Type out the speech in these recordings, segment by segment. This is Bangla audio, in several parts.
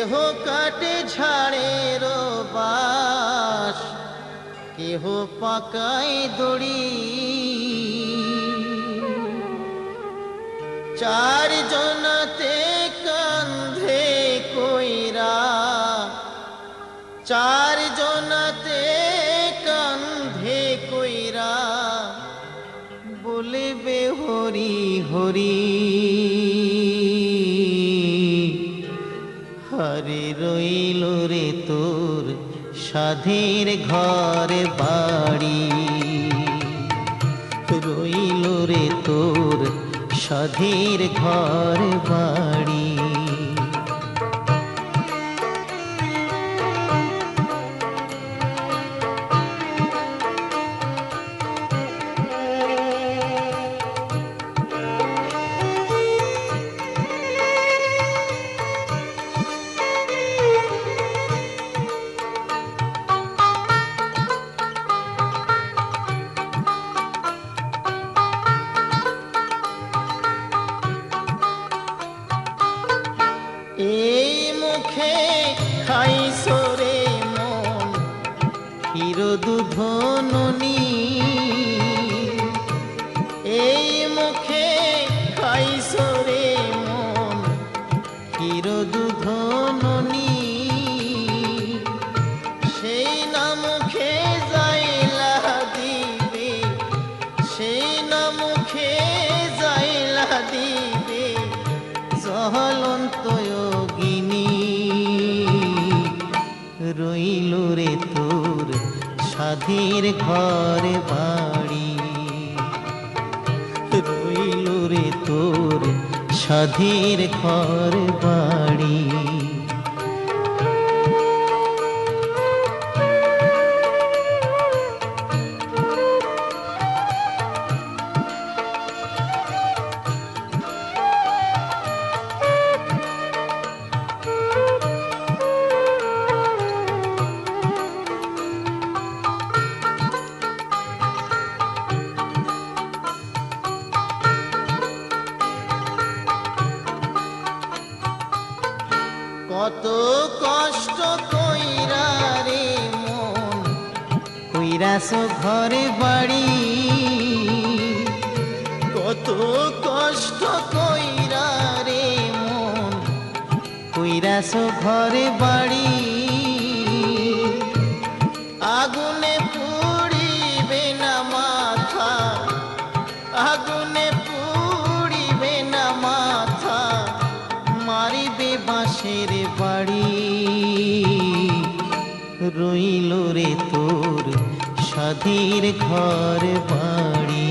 কেহ কাটে ঝাড়ের বাস, কেহ পাকায় দড়ি। চার জনাতে কান্ধে কইরা চার জনাতে কান্ধে কইরা বলবে হরি হরি। হরে রইল রে তোর সাধের ঘর বাড়ি? রইল রে তোর সাধের ঘর বাড়ি। দুধননি। এই মুখে খাইসরে মন ক্ষীর দুধননি সেই না মুখে সাধীর ঘর বাড়ি রইল রে তোর সাধীর ঘর বাড়ি কত কষ্ট কইরা রে মন। কইরাস ঘরে বাড়ি। কত কষ্ট কইরা রে মন। কইরাস ঘরে বাড়ি। রইল রে তোর সাধীর ঘর বাড়ি।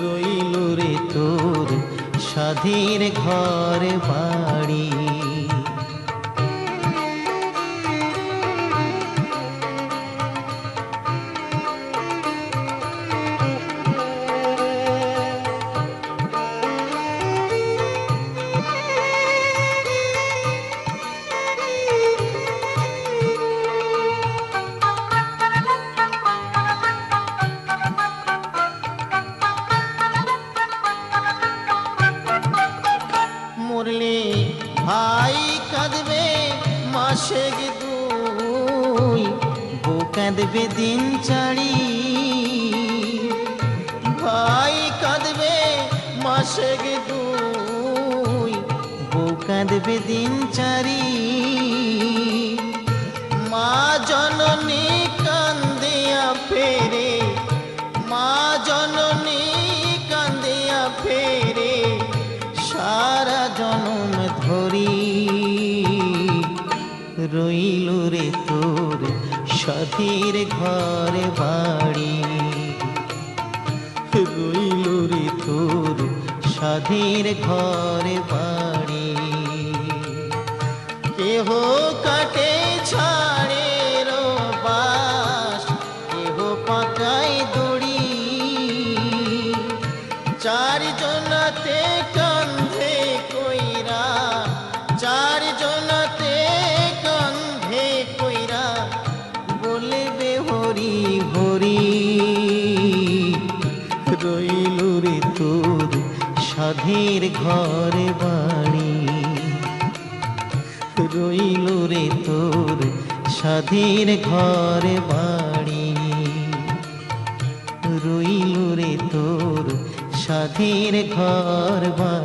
রইল রে তোর সাধীর ঘর বাড়ি। মাসে দুই কাঁদবে দিন চাড়ি ভাই কাঁদবে মাসে দুই কাঁদবে দিন চারি। মা জননী রইল রে তোর সাথীর ঘরে বাড়ি। রইল রে তোর সাধীর ঘরে বাড়ি। কেহ কাটে রইল রে তোর সাধীর ঘরে বাড়ি রইল রে তোর স্বাধীর ঘরে বাড়ি রইল রে তোর স্বাধীর ঘর বাড়ি